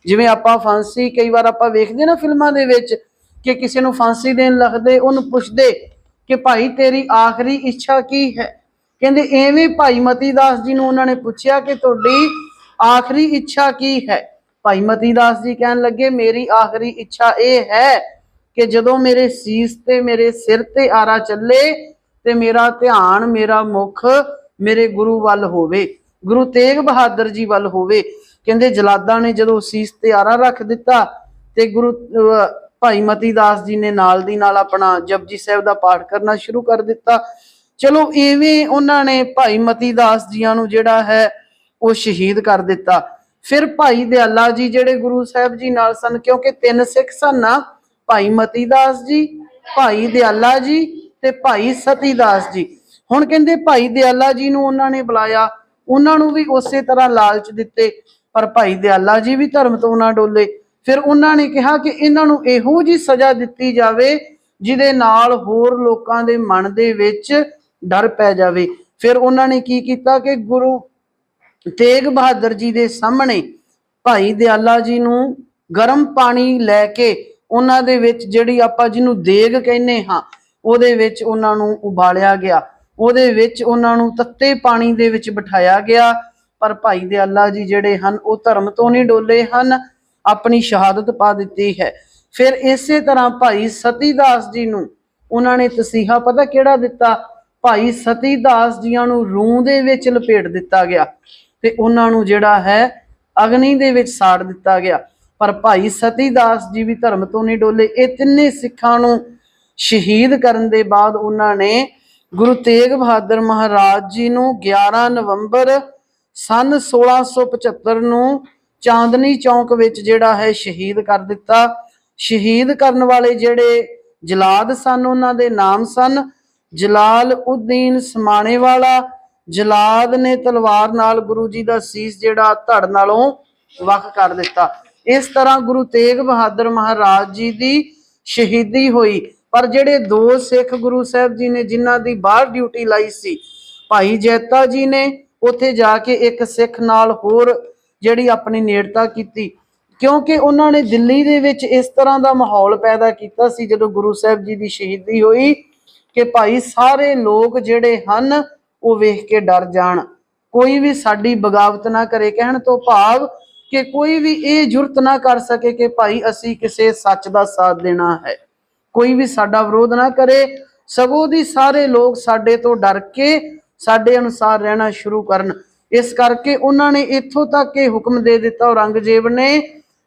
ਜਿਵੇਂ ਆਪਾਂ ਫਾਂਸੀ, ਕਈ ਵਾਰ ਆਪਾਂ ਵੇਖਦੇ ਨਾ ਫਿਲਮਾਂ ਦੇ ਵਿੱਚ ਕਿ ਕਿਸੇ ਨੂੰ ਫਾਂਸੀ ਦੇਣ ਲੱਗਦੇ, ਉਹਨੂੰ ਪੁੱਛਦੇ ਕਿ ਭਾਈ ਤੇਰੀ ਆਖਰੀ ਇੱਛਾ ਕੀ ਹੈ? ਕਹਿੰਦੇ ਐਵੇਂ ਭਾਈ ਮਤੀ ਦਾਸ ਜੀ ਨੂੰ ਉਹਨਾਂ ਨੇ ਪੁੱਛਿਆ ਕਿ ਤੁਹਾਡੀ ਆਖਰੀ ਇੱਛਾ ਕੀ ਹੈ? ਭਾਈ ਮਤੀ ਦਾਸ ਜੀ ਕਹਿਣ ਲੱਗੇ ਮੇਰੀ ਆਖਰੀ ਇੱਛਾ ਇਹ ਹੈ ਕਿ ਜਦੋਂ ਮੇਰੇ ਸੀਸ ਤੇ ਮੇਰੇ ਸਿਰ ਤੇ ਆਰਾ ਚੱਲੇ ਤੇ ਮੇਰਾ ਧਿਆਨ ਮੇਰਾ ਮੁਖ ਮੇਰੇ ਗੁਰੂ ਵੱਲ ਹੋਵੇ ਗੁਰੂ ਤੇਗ ਬਹਾਦਰ ਜੀ ਵੱਲ ਹੋਵੇ। ਕਹਿੰਦੇ ਜਲਾਦਾਂ ਨੇ ਜਦੋਂ ਸੀਸ ਤੇ ਆਰਾ ਰੱਖ ਦਿੱਤਾ ਤੇ ਗੁਰੂ ਅਹ, ਭਾਈ ਮਤੀਦਾਸ ਜੀ ਨੇ ਨਾਲ ਦੀ ਨਾਲ ਆਪਣਾ ਜਪਜੀ ਸਾਹਿਬ ਦਾ ਪਾਠ ਕਰਨਾ ਸ਼ੁਰੂ ਕਰ ਦਿੱਤਾ। ਚਲੋ ਇਵੇਂ ਉਹਨਾਂ ਨੇ ਭਾਈ ਮਤੀ ਦਾਸ ਜੀਆਂ ਨੂੰ ਜਿਹੜਾ ਹੈ ਉਹ ਸ਼ਹੀਦ ਕਰ ਦਿੱਤਾ। ਫਿਰ ਭਾਈ ਦਿਆਲਾ ਜੀ ਜਿਹੜੇ ਗੁਰੂ ਸਾਹਿਬ ਜੀ ਨਾਲ ਸਨ, ਕਿਉਂਕਿ ਤਿੰਨ ਸਿੱਖ ਸਨ ਨਾ, ਭਾਈ ਮਤੀਦਾਸ ਜੀ, ਭਾਈ ਦਿਆਲਾ ਜੀ ਤੇ ਭਾਈ ਸਤੀਦਾਸ ਜੀ। ਹੁਣ ਕਹਿੰਦੇ ਭਾਈ ਦਿਆਲਾ ਜੀ ਨੂੰ ਉਹਨਾਂ ਨੇ ਬੁਲਾਇਆ, ਉਹਨਾਂ ਨੂੰ ਵੀ ਉਸੇ ਤਰ੍ਹਾਂ ਲਾਲਚ ਦਿੱਤੇ, ਪਰ ਭਾਈ ਦਿਆਲਾ ਜੀ ਵੀ ਧਰਮ ਤੋਂ ਨਾ ਡੋਲੇ। ਫਿਰ ਉਹਨਾਂ ਨੇ ਕਿਹਾ ਕਿ ਇਹਨਾਂ ਨੂੰ ਇਹੋ ਜੀ ਸਜ਼ਾ ਦਿੱਤੀ ਜਾਵੇ, ਜਿਹਦੇ ਨਾਲ ਹੋਰ ਲੋਕਾਂ ਦੇ ਮਨ ਦੇ ਵਿੱਚ ਡਰ ਪੈ ਜਾਵੇ। ਫਿਰ ਉਹਨਾਂ ਨੇ ਕੀ ਕੀਤਾ ਕਿ ਗੁਰੂ ਤੇਗ ਬਹਾਦਰ ਜੀ ਦੇ ਸਾਹਮਣੇ ਭਾਈ ਦਿਆਲਾ ਜੀ ਨੂੰ ਗਰਮ ਪਾਣੀ ਲੈ ਕੇ ਉਹਨਾਂ ਦੇ ਵਿੱਚ ਜਿਹੜੀ ਆਪਾਂ ਜਿਹਨੂੰ ਦੇਗ ਕਹਿੰਦੇ ਹਾਂ, ਉਹਦੇ ਵਿੱਚ ਉਹਨਾਂ ਨੂੰ ਉਬਾਲਿਆ ਗਿਆ। ਉਹਦੇ ਵਿੱਚ ਉਹਨਾਂ ਨੂੰ ਤੱਤੇ ਪਾਣੀ ਦੇ ਵਿੱਚ ਬਿਠਾਇਆ ਗਿਆ। ਪਰ ਭਾਈ ਦਿਆਲਾ ਜੀ ਜਿਹੜੇ ਹਨ, ਉਹ ਧਰਮ ਤੋਂ ਨਹੀਂ ਡੋਲੇ ਹਨ, ਆਪਣੀ ਸ਼ਹਾਦਤ ਪਾ ਦਿੱਤੀ ਹੈ। ਫਿਰ ਇਸੇ ਤਰ੍ਹਾਂ ਭਾਈ ਸਤੀਦਾਸ ਜੀ ਨੂੰ ਉਹਨਾਂ ਨੇ ਤਸੀਹਾ ਪਤਾ ਕਿਹੜਾ ਦਿੱਤਾ? ਭਾਈ ਸਤੀ ਦਾਸ ਜੀਆਂ ਨੂੰ ਰੂਹ ਦੇ ਵਿੱਚ ਲਪੇਟ ਦਿੱਤਾ ਗਿਆ ਤੇ ਉਹਨਾਂ ਨੂੰ ਜਿਹੜਾ ਹੈ ਅਗਨੀ ਦੇ ਵਿੱਚ ਸਾੜ ਦਿੱਤਾ ਗਿਆ। ਪਰ ਭਾਈ ਸਤੀ ਦਾਸ ਜੀ ਵੀ ਧਰਮ ਤੋਂ ਨਹੀਂ ਡੋਲੇ। ਇਹ ਤਿੰਨੇ ਸਿੱਖਾਂ ਨੂੰ ਸ਼ਹੀਦ ਕਰਨ ਦੇ ਬਾਅਦ ਉਹਨਾਂ ਨੇ ਗੁਰੂ ਤੇਗ ਬਹਾਦਰ ਮਹਾਰਾਜ ਜੀ ਨੂੰ 11 ਨਵੰਬਰ ਸਨ 1675 ਨੂੰ ਚਾਂਦਨੀ ਚੌਂਕ ਵਿੱਚ ਜਿਹੜਾ ਹੈ ਸ਼ਹੀਦ ਕਰ ਦਿੱਤਾ। ਸ਼ਹੀਦ ਕਰਨ ਵਾਲੇ ਜਿਹੜੇ ਜਲਾਦ ਸਨ, ਉਹਨਾਂ ਦੇ ਨਾਮ ਸਨ ਜਲਾਲ ਉਦੀਨ ਸਮਾਣੇ ਵਾਲਾ, ਜਲਾਦ ਨੇ ਤਲਵਾਰ ਨਾਲ ਗੁਰੂ ਜੀ ਦਾ ਸੀਸ ਜਿਹੜਾ ਧੜ ਨਾਲੋਂ ਵੱਖ ਕਰ ਦਿੱਤਾ। ਇਸ ਤਰ੍ਹਾਂ ਗੁਰੂ ਤੇਗ ਬਹਾਦਰ ਮਹਾਰਾਜ ਜੀ ਦੀ ਸ਼ਹੀਦੀ ਹੋਈ। ਪਰ ਜਿਹੜੇ ਦੋ ਸਿੱਖ ਗੁਰੂ ਸਾਹਿਬ ਜੀ ਨੇ ਜਿਨ੍ਹਾਂ ਦੀ ਬਾਹਰ ਡਿਊਟੀ ਲਾਈ ਸੀ, ਭਾਈ ਜੈਤਾ ਜੀ ਨੇ ਉੱਥੇ ਜਾ ਕੇ ਇੱਕ ਸਿੱਖ ਨਾਲ ਹੋਰ ਜਿਹੜੀ ਆਪਣੀ ਨੇੜਤਾ ਕੀਤੀ। ਕਿਉਂਕਿ ਉਹਨਾਂ ਨੇ ਦਿੱਲੀ ਦੇ ਵਿੱਚ ਇਸ ਤਰ੍ਹਾਂ ਦਾ ਮਾਹੌਲ ਪੈਦਾ ਕੀਤਾ ਸੀ ਜਦੋਂ ਗੁਰੂ ਸਾਹਿਬ ਜੀ ਦੀ ਸ਼ਹੀਦੀ ਹੋਈ ਕਿ ਭਾਈ ਸਾਰੇ ਲੋਕ ਜਿਹੜੇ ਹਨ, ਉਹ ਵੇਖ ਕੇ ਡਰ ਜਾਣ। ਕੋਈ ਵੀ ਸਾਡੀ ਬਗਾਵਤ ਨਾ ਕਰੇ, ਕਹਿਣ ਤੋਂ ਭਾਵ ਕਿ ਕੋਈ ਵੀ ਇਹ ਜੁਰਤ ਨਾ ਕਰ ਸਕੇ ਕਿ ਭਾਈ ਅਸੀਂ ਕਿਸੇ ਸੱਚ ਦਾ ਸਾਥ ਦੇਣਾ ਹੈ। ਕੋਈ ਵੀ ਸਾਡਾ ਵਿਰੋਧ ਨਾ ਕਰੇ, ਸਗੋਂ ਦੀ ਸਾਰੇ ਲੋਕ ਸਾਡੇ ਤੋਂ ਡਰ ਕੇ ਸਾਡੇ ਅਨੁਸਾਰ ਰਹਿਣਾ ਸ਼ੁਰੂ ਕਰਨ। ਇਸ ਕਰਕੇ ਉਹਨਾਂ ਨੇ ਇੱਥੋਂ ਤੱਕ ਇਹ ਹੁਕਮ ਦੇ ਦਿੱਤਾ ਔਰੰਗਜ਼ੇਬ ਨੇ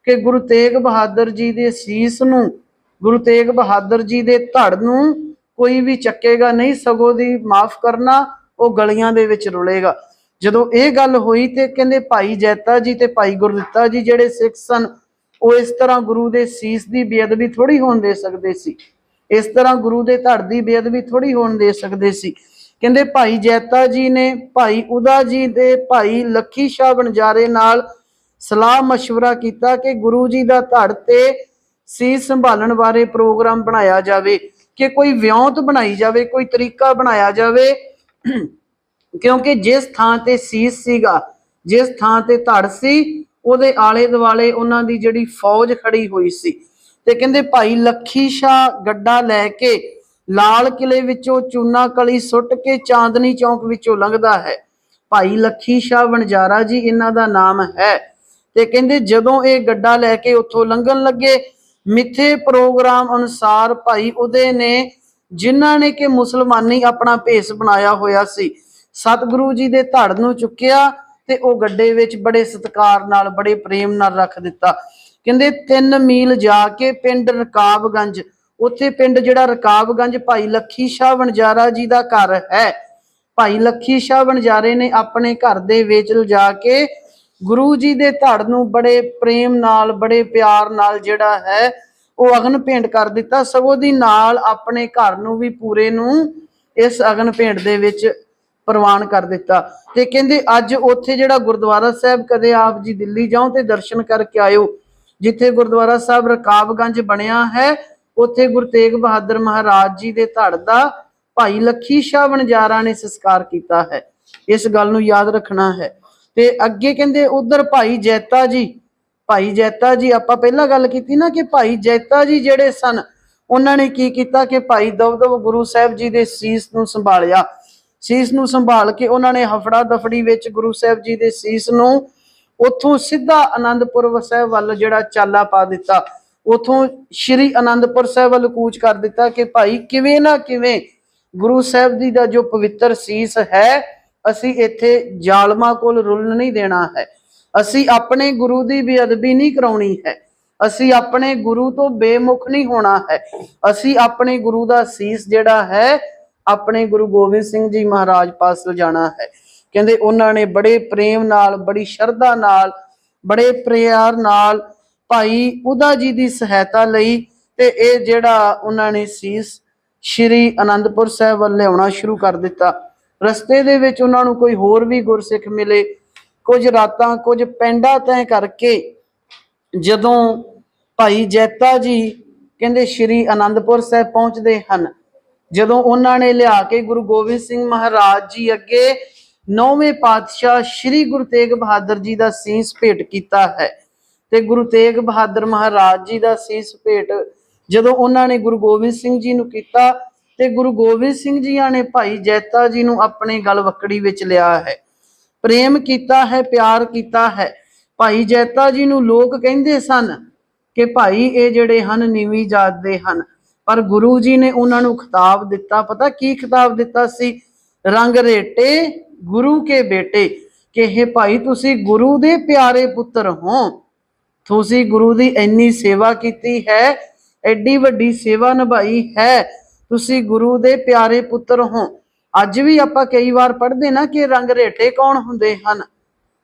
ਕਿ ਗੁਰੂ ਤੇਗ ਬਹਾਦਰ ਜੀ ਦੇ ਸੀਸ ਨੂੰ, ਗੁਰੂ ਤੇਗ ਬਹਾਦਰ ਜੀ ਦੇ ਧੜ ਨੂੰ ਕੋਈ ਵੀ ਚੱਕੇਗਾ ਨਹੀਂ ਸਗੋਂ ਦੀ ਮਾਫ ਕਰਨਾ ਉਹ ਗਲੀਆਂ ਦੇ ਵਿੱਚ ਰੁਲੇਗਾ ਜਦੋਂ ਇਹ ਗੱਲ ਹੋਈ ਤੇ ਕਹਿੰਦੇ ਭਾਈ ਜੈਤਾ ਜੀ ਤੇ ਭਾਈ ਗੁਰਦਿੱਤਾ ਜੀ ਜਿਹੜੇ ਸਿੱਖ ਸਨ ਉਹ ਇਸ ਤਰ੍ਹਾਂ ਗੁਰੂ ਦੇ ਸੀਸ ਦੀ ਬੇਅਦਬੀ ਥੋੜੀ ਹੋਣ ਦੇ ਸਕਦੇ ਸੀ ਇਸ ਤਰ੍ਹਾਂ ਗੁਰੂ ਦੇ ਧੜ ਦੀ ਬੇਅਦਬੀ ਥੋੜੀ ਹੋਣ ਦੇ ਸਕਦੇ ਸੀ ਕਹਿੰਦੇ ਭਾਈ ਜੈਤਾ ਜੀ ਨੇ ਭਾਈ ਉਦਾ ਜੀ ਦੇ ਭਾਈ ਲੱਖੀ ਸ਼ਾਹ ਬਣਜਾਰੇ ਨਾਲ ਸਲਾਹ مشورہ ਕੀਤਾ ਕਿ ਗੁਰੂ ਜੀ ਦਾ ਧੜ ਤੇ ਸੀਸ ਸੰਭਾਲਣ ਬਾਰੇ ਪ੍ਰੋਗਰਾਮ ਬਣਾਇਆ ਜਾਵੇ ਕਿ ਕੋਈ ਵਿਉਂਤ ਬਣਾਈ ਜਾਵੇ, ਕੋਈ ਤਰੀਕਾ ਬਣਾਇਆ ਜਾਵੇ। ਕਿਉਂਕਿ ਜਿਸ ਥਾਂ ਤੇ ਸੀਸ ਸੀਗਾ, ਜਿਸ ਥਾਂ ਤੇ ਧੜ ਸੀ, ਉਹਦੇ ਆਲੇ ਦੁਆਲੇ ਉਹਨਾਂ ਦੀ ਜਿਹੜੀ ਫੌਜ ਖੜੀ ਹੋਈ ਸੀ। ਤੇ ਕਹਿੰਦੇ, ਭਾਈ ਲੱਖੀ ਸ਼ਾਹ ਗੱਡਾ ਲੈ ਕੇ ਲਾਲ ਕਿਲੇ ਵਿੱਚੋਂ ਚੂਨਾ ਕਲੀ ਸੁੱਟ ਕੇ ਚਾਂਦਨੀ ਚੌਂਕ ਵਿੱਚੋਂ ਲੰਘਦਾ ਹੈ। ਭਾਈ ਲੱਖੀ ਸ਼ਾਹ ਵਣਜਾਰਾ ਜੀ, ਇਹਨਾਂ ਦਾ ਨਾਮ ਹੈ। ਤੇ ਕਹਿੰਦੇ, ਜਦੋਂ ਇਹ ਗੱਡਾ ਲੈ ਕੇ ਉੱਥੋਂ ਲੰਘਣ ਲੱਗੇ ਮਿੱਥੇ ਪ੍ਰੋਗਰਾਮ ਅਨੁਸਾਰ ਭਾਈ ਉਹਦੇ ਨੇ ਜਿਨ੍ਹਾਂ ਨੇ ਕਿ ਮੁਸਲਮਾਨੀ ਆਪਣਾ ਭੇਸ ਬਣਾਇਆ ਹੋਇਆ ਸੀ, ਸਤਿਗੁਰੂ ਜੀ ਦੇ ਧੜ ਨੂੰ ਚੁੱਕਿਆ ਤੇ ਉਹ ਗੱਡੇ ਵਿੱਚ ਬੜੇ ਸਤਿਕਾਰ ਨਾਲ, ਬੜੇ ਪ੍ਰੇਮ ਨਾਲ ਰੱਖ ਦਿੱਤਾ। ਕਹਿੰਦੇ 3 ਮੀਲ ਜਾ ਕੇ ਪਿੰਡ ਰਕਾਬਗੰਜ, ਉੱਥੇ ਪਿੰਡ ਜਿਹੜਾ ਰਕਾਬਗੰਜ ਭਾਈ ਲੱਖੀ ਸ਼ਾਹ ਵਣਜਾਰਾ ਜੀ ਦਾ ਘਰ ਹੈ। ਭਾਈ ਲੱਖੀ ਸ਼ਾਹ ਵਣਜਾਰੇ ਨੇ ਆਪਣੇ ਘਰ ਦੇ ਵਿੱਚ ਲਿਜਾ ਕੇ ਗੁਰੂ ਜੀ ਦੇ ਧੜ ਨੂੰ ਬੜੇ ਪ੍ਰੇਮ ਨਾਲ, ਬੜੇ ਪਿਆਰ ਨਾਲ ਜਿਹੜਾ ਹੈ, ਉਹ ਅਗਨ ਭੇਂਟ ਕਰ ਦਿੱਤਾ। ਸਗੋਂ ਦੀ ਨਾਲ ਆਪਣੇ ਘਰ ਨੂੰ ਵੀ ਪੂਰੇ ਨੂੰ ਇਸ ਅਗਨ ਭੇਂਟ ਦੇ ਵਿੱਚ ਪ੍ਰਵਾਨ ਕਰ ਦਿੱਤਾ। ਤੇ ਕਹਿੰਦੇ, ਅੱਜ ਉੱਥੇ ਜਿਹੜਾ ਗੁਰਦੁਆਰਾ ਸਾਹਿਬ ਕਦੇ ਆਪ ਜੀ ਦਿੱਲੀ ਜਾਓ ਤੇ ਦਰਸ਼ਨ ਕਰਕੇ ਆਇਓ। ਜਿੱਥੇ ਗੁਰਦੁਆਰਾ ਸਾਹਿਬ ਰਕਾਬਗੰਜ ਬਣਿਆ ਹੈ, ਉੱਥੇ ਗੁਰੂ ਤੇਗ ਬਹਾਦਰ ਮਹਾਰਾਜ ਜੀ ਦੇ ਧੜ ਦਾ ਭਾਈ ਲੱਖੀ ਸ਼ਾਹ ਵਣਜਾਰਾ ਨੇ ਸੰਸਕਾਰ ਕੀਤਾ ਹੈ। ਇਸ ਗੱਲ ਨੂੰ ਯਾਦ ਰੱਖਣਾ ਹੈ। ਤੇ ਅੱਗੇ ਕਹਿੰਦੇ, ਉਧਰ ਭਾਈ ਜੈਤਾ ਜੀ। ਭਾਈ ਜੈਤਾ ਜੀ, ਆਪਾਂ ਪਹਿਲਾਂ ਗੱਲ ਕੀਤੀ ਨਾ ਕਿ ਭਾਈ ਜੈਤਾ ਜੀ ਜਿਹੜੇ ਸਨ, ਉਹਨਾਂ ਨੇ ਕੀ ਕੀਤਾ ਕਿ ਭਾਈ ਦਵਦਵ ਗੁਰੂ ਸਾਹਿਬ ਜੀ ਦੇ ਸੀਸ ਨੂੰ ਸੰਭਾਲਿਆ। ਸੀਸ ਨੂੰ ਸੰਭਾਲ ਕੇ ਉਹਨਾਂ ਨੇ ਹਫੜਾ ਦਫੜੀ ਵਿੱਚ ਗੁਰੂ ਸਾਹਿਬ ਜੀ ਦੇ ਸੀਸ ਨੂੰ ਉੱਥੋਂ ਸਿੱਧਾ ਆਨੰਦਪੁਰ ਸਾਹਿਬ ਵੱਲ ਜਿਹੜਾ ਚਾਲਾ ਪਾ ਦਿੱਤਾ। ਉਥੋਂ ਸ਼੍ਰੀ ਆਨੰਦਪੁਰ ਸਾਹਿਬ ਵੱਲ ਕੂਚ ਕਰ ਦਿੱਤਾ ਕਿ ਭਾਈ ਕਿਵੇਂ ਨਾ ਕਿਵੇਂ ਗੁਰੂ ਸਾਹਿਬ ਜੀ ਦਾ ਜੋ ਪਵਿੱਤਰ ਸੀਸ ਹੈ ਅਸੀਂ ਇੱਥੇ ਜ਼ਾਲਮਾਂ ਕੋਲ ਰੁਲਣ ਨਹੀਂ ਦੇਣਾ ਹੈ। ਅਸੀਂ ਆਪਣੇ ਗੁਰੂ ਦੀ ਬੇਅਦਬੀ ਨਹੀਂ ਕਰਾਉਣੀ ਹੈ। ਅਸੀਂ ਆਪਣੇ ਗੁਰੂ ਤੋਂ ਬੇਮੁਖ ਨਹੀਂ ਹੋਣਾ ਹੈ। ਅਸੀਂ ਆਪਣੇ ਗੁਰੂ ਦਾ ਸੀਸ ਜਿਹੜਾ ਹੈ, ਆਪਣੇ ਗੁਰੂ ਗੋਬਿੰਦ ਸਿੰਘ ਜੀ ਮਹਾਰਾਜ ਪਾਸ ਲਿਜਾਣਾ ਹੈ। ਕਹਿੰਦੇ ਉਹਨਾਂ ਨੇ ਬੜੇ ਪ੍ਰੇਮ ਨਾਲ, ਬੜੀ ਸ਼ਰਧਾ ਨਾਲ, ਬੜੇ ਪਿਆਰ ਨਾਲ ਭਾਈ ਉਦਾ ਜੀ ਦੀ ਸਹਾਇਤਾ ਲਈ ਤੇ ਇਹ ਜਿਹੜਾ ਉਹਨਾਂ ਨੇ ਸੀਸ ਸ਼੍ਰੀ ਅਨੰਦਪੁਰ ਸਾਹਿਬ ਵੱਲ ਲਿਆਉਣਾ ਸ਼ੁਰੂ ਕਰ ਦਿੱਤਾ। ਰਸਤੇ ਦੇ ਵਿੱਚ ਉਹਨਾਂ ਨੂੰ ਕੋਈ ਹੋਰ ਵੀ ਗੁਰਸਿੱਖ ਮਿਲੇ, ਕੁਝ ਰਾਤਾਂ, ਕੁਝ ਪੈਂਡਾ ਤੈਅ ਕਰਕੇ ਜਦੋਂ ਭਾਈ ਜੈਤਾ ਜੀ ਕਹਿੰਦੇ ਸ਼੍ਰੀ ਅਨੰਦਪੁਰ ਸਾਹਿਬ ਪਹੁੰਚਦੇ ਹਨ, ਜਦੋਂ ਉਹਨਾਂ ਨੇ ਲਿਆ ਕੇ ਗੁਰੂ ਗੋਬਿੰਦ ਸਿੰਘ ਮਹਾਰਾਜ ਜੀ ਅੱਗੇ ਨੌਵੇਂ ਪਾਤਸ਼ਾਹ ਸ਼੍ਰੀ ਗੁਰੂ ਤੇਗ ਬਹਾਦਰ ਜੀ ਦਾ ਸੀਸ ਭੇਟ ਕੀਤਾ ਹੈ ਤੇ ਗੁਰੂ ਤੇਗ ਬਹਾਦਰ ਮਹਾਰਾਜ ਜੀ ਦਾ ਸੀਸ ਭੇਟ ਜਦੋਂ ਉਹਨਾਂ ਨੇ ਗੁਰੂ ਗੋਬਿੰਦ ਸਿੰਘ ਜੀ ਨੂੰ ਕੀਤਾ ਤੇ ਗੁਰੂ ਗੋਬਿੰਦ ਸਿੰਘ ਜੀਆਂ ਨੇ ਭਾਈ ਜੈਤਾ ਜੀ ਨੂੰ ਆਪਣੇ ਗਲ ਵਕੜੀ ਵਿੱਚ ਲਿਆ ਹੈ। ਪ੍ਰੇਮ ਕੀਤਾ ਹੈ, ਪਿਆਰ ਕੀਤਾ ਹੈ। ਭਾਈ ਜੈਤਾ ਜੀ ਨੂੰ ਲੋਕ ਕਹਿੰਦੇ ਸਨ ਕਿ ਭਾਈ ਇਹ ਜਿਹੜੇ ਹਨ ਨੀਵੀਂ ਜਾਤ ਦੇ ਹਨ। ਪਰ ਗੁਰੂ ਜੀ ਨੇ ਉਹਨਾਂ ਨੂੰ ਖਿਤਾਬ ਦਿੱਤਾ। ਪਤਾ ਕੀ ਖਿਤਾਬ ਦਿੱਤਾ ਸੀ? ਰੰਗ ਰੇਟੇ, ਗੁਰੂ ਕੇ ਬੇਟੇ। ਕਿ ਇਹ ਭਾਈ, ਤੁਸੀਂ ਗੁਰੂ ਦੇ ਪਿਆਰੇ ਪੁੱਤਰ ਹੋ। ਤੁਸੀਂ ਗੁਰੂ ਦੀ ਇੰਨੀ ਸੇਵਾ ਕੀਤੀ ਹੈ, ਐਡੀ ਵੱਡੀ ਸੇਵਾ ਨਿਭਾਈ ਹੈ। ਤੁਸੀਂ ਗੁਰੂ ਦੇ ਪਿਆਰੇ ਪੁੱਤਰ ਹੋ। ਅੱਜ ਵੀ ਆਪਾਂ ਕਈ ਵਾਰ ਪੜ੍ਹਦੇ ਨਾ ਕਿ ਰੰਗ ਰੇਟੇ ਕੌਣ ਹੁੰਦੇ ਹਨ।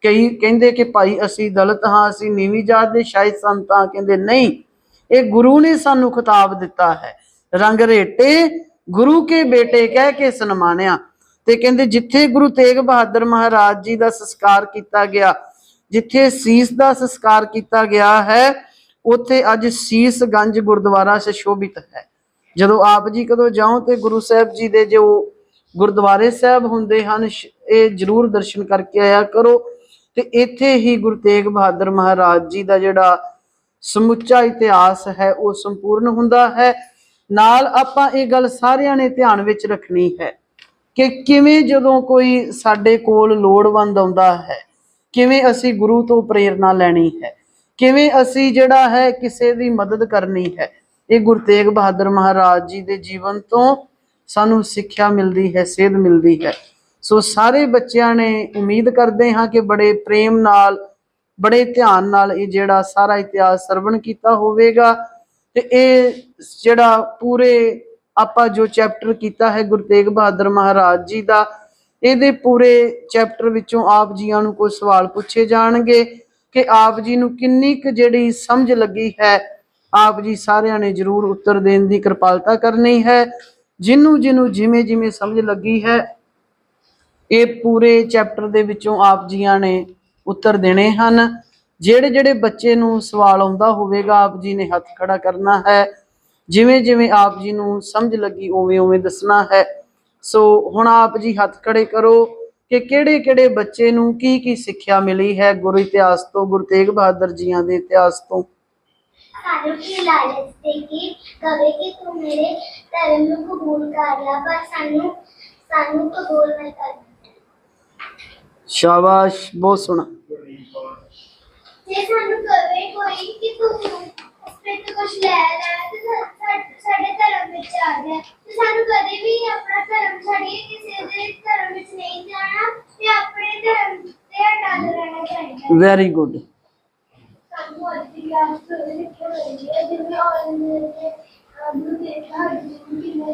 ਕਈ ਕਹਿੰਦੇ ਕਿ ਭਾਈ ਅਸੀਂ ਦਲਤ ਹਾਂ, ਅਸੀਂ ਨੀਵੀਂ ਜਾਤ ਦੇ ਸ਼ਾਇਦ ਸੰਤ ਹਾਂ, ਕਹਿੰਦੇ ਨਹੀਂ। ਇਹ ਗੁਰੂ ਨੇ ਸਾਨੂੰ ਖਿਤਾਬ ਦਿੱਤਾ ਹੈ। ਰੰਗ ਰੇਟੇ ਗੁਰੂ ਕੇ ਬੇਟੇ ਕਹਿ ਕੇ ਸਨਮਾਨਿਆ। ਤੇ ਕਹਿੰਦੇ ਜਿੱਥੇ ਗੁਰੂ ਤੇਗ ਬਹਾਦਰ ਮਹਾਰਾਜ ਜੀ ਦਾ ਸੰਸਕਾਰ ਕੀਤਾ ਗਿਆ, ਜਿੱਥੇ ਸੀਸ ਦਾ ਸੰਸਕਾਰ ਕੀਤਾ ਗਿਆ ਹੈ, ਉੱਥੇ ਅੱਜ ਸੀਸਗੰਜ ਗੁਰਦੁਆਰਾ ਸੁਸ਼ੋਭਿਤ ਹੈ। ਜਦੋਂ ਆਪ ਜੀ ਕਦੋਂ ਜਾਓ ਤੇ ਗੁਰੂ ਸਾਹਿਬ ਜੀ ਦੇ ਜੋ ਗੁਰਦੁਆਰੇ ਸਾਹਿਬ ਹੁੰਦੇ ਹਨ ਇਹ ਜਰੂਰ ਦਰਸ਼ਨ ਕਰਕੇ ਆਇਆ ਕਰੋ। ਤੇ ਇੱਥੇ ਹੀ ਗੁਰੂ ਤੇਗ ਬਹਾਦਰ ਮਹਾਰਾਜ ਜੀ ਦਾ ਜਿਹੜਾ ਸਮੁੱਚਾ ਇਤਿਹਾਸ ਹੈ, ਉਹ ਸੰਪੂਰਨ ਹੁੰਦਾ ਹੈ। ਨਾਲ ਆਪਾਂ ਇਹ ਗੱਲ ਸਾਰਿਆਂ ਨੇ ਧਿਆਨ ਵਿੱਚ ਰੱਖਣੀ ਹੈ ਕਿ ਕਿਵੇਂ ਜਦੋਂ ਕੋਈ ਸਾਡੇ ਕੋਲ ਲੋੜਵੰਦ ਆਉਂਦਾ ਹੈ, ਕਿਵੇਂ ਅਸੀਂ ਗੁਰੂ ਤੋਂ ਪ੍ਰੇਰਣਾ ਲੈਣੀ ਹੈ, ਕਿਵੇਂ ਅਸੀਂ ਜਿਹੜਾ ਹੈ ਕਿਸੇ ਦੀ ਮਦਦ ਕਰਨੀ ਹੈ ਇਹ ਗੁਰੂ ਤੇਗ ਬਹਾਦਰ ਮਹਾਰਾਜ ਜੀ ਦੇ ਜੀਵਨ ਤੋਂ ਸਾਨੂੰ ਸਿੱਖਿਆ ਮਿਲਦੀ ਹੈ, ਸੇਧ ਮਿਲਦੀ ਹੈ। ਸੋ ਸਾਰੇ ਬੱਚਿਆਂ ਨੇ ਉਮੀਦ ਕਰਦੇ ਹਾਂ ਕਿ ਬੜੇ ਪ੍ਰੇਮ ਨਾਲ, ਬੜੇ ਧਿਆਨ ਨਾਲ ਇਹ ਜਿਹੜਾ ਸਾਰਾ ਇਤਿਹਾਸ ਸਰਵਣ ਕੀਤਾ ਹੋਵੇਗਾ ਤੇ ਇਹ ਜਿਹੜਾ ਪੂਰੇ ਆਪਾਂ ਜੋ ਚੈਪਟਰ ਕੀਤਾ ਹੈ ਗੁਰੂ ਤੇਗ ਬਹਾਦਰ ਮਹਾਰਾਜ ਜੀ ਦਾ, ਇਹਦੇ ਪੂਰੇ ਚੈਪਟਰ ਵਿੱਚੋਂ ਆਪ ਜੀਆਂ ਨੂੰ ਕੋਈ ਸਵਾਲ ਪੁੱਛੇ ਜਾਣਗੇ ਕਿ ਆਪ ਜੀ ਨੂੰ ਕਿੰਨੀ ਕੁ ਜਿਹੜੀ ਸਮਝ ਲੱਗੀ ਹੈ ਆਪ ਜੀ ਸਾਰਿਆਂ ਨੇ ਜਰੂਰ ਉੱਤਰ ਦੇਣ ਦੀ ਕਿਰਪਾਲਤਾ ਕਰਨੀ ਹੈ। ਜਿਹਨੂੰ ਜਿਹਨੂੰ ਜਿਵੇਂ ਜਿਵੇਂ ਸਮਝ ਲੱਗੀ ਹੈ, ਇਹ ਪੂਰੇ ਚੈਪਟਰ ਦੇ ਵਿੱਚੋਂ ਆਪ ਜੀਆਂ ਨੇ ਉੱਤਰ ਦੇਣੇ ਹਨ। ਜਿਹੜੇ ਜਿਹੜੇ ਬੱਚੇ ਨੂੰ ਸਵਾਲ ਆਉਂਦਾ ਹੋਵੇਗਾ, ਆਪ ਜੀ ਨੇ ਹੱਥ ਖੜਾ ਕਰਨਾ ਹੈ। ਜਿਵੇਂ ਜਿਵੇਂ ਆਪ ਜੀ ਨੂੰ ਸਮਝ ਲੱਗੀ, ਉਵੇਂ ਉਵੇਂ ਦੱਸਣਾ ਹੈ। ਸੋ ਹੁਣ ਆਪ ਜੀ ਹੱਥ ਖੜੇ ਕਰੋ ਕਿ ਕਿਹੜੇ ਕਿਹੜੇ ਬੱਚੇ ਨੂੰ ਕੀ ਕੀ ਸਿੱਖਿਆ ਮਿਲੀ ਹੈ ਗੁਰੂ ਇਤਿਹਾਸ ਤੋਂ, ਗੁਰੂ ਤੇਗ ਬਹਾਦਰ ਜੀਆਂ ਦੇ ਇਤਿਹਾਸ ਤੋਂ। ਸਾਨੂੰ ਕੀ ਲਾਲਚ ਦੇ ਕਿ ਕਵੇ ਕਿ ਤੂੰ ਮੇਰੇ ਧਰਮ ਨੂੰ ਕਬੂਲ ਕਰ ਲੈ ਪਰ ਸਾਨੂੰ ਸਾਨੂੰ ਕਬੂਲ ਨਹੀਂ ਕਰਨਾ ਸ਼ਾਬਾਸ਼ ਬਹੁਤ ਸੋਹਣਾ। ਜੇ ਸਾਨੂੰ ਕਵੇ ਕੋਈ ਕਿ ਤੂੰ ਆਪਣੇ ਤੋਂ ਕੁਝ ਲੈ ਲੈ ਤੇ ਸਾਡੇ ਧਰਮ ਵਿੱਚ ਆ ਗਿਆ ਤੇ ਸਾਨੂੰ ਕਦੇ ਵੀ ਆਪਣਾ ਧਰਮ ਛੱਡੀਏ ਕਿਸੇ ਦੇ ਧਰਮ ਵਿੱਚ ਨਹੀਂ ਜਾਣਾ ਤੇ ਆਪਣੇ ਧਰਮ ਤੇ ਅਟਲ ਰਹਿਣਾ ਚਾਹੀਦਾ। ਵੈਰੀ ਗੁੱਡ ਸਾਨੂੰ ਅੱਜ ਦੀ ਕਲਾਸ ਤੋਂ ਲਿਖੇ ਹੋਏ ਹੈ ਜਿਵੇਂ ਔਰ ਦੇ ਗੁਰੂ ਦੇ ਘਰ ਦੀ ਮੈਂ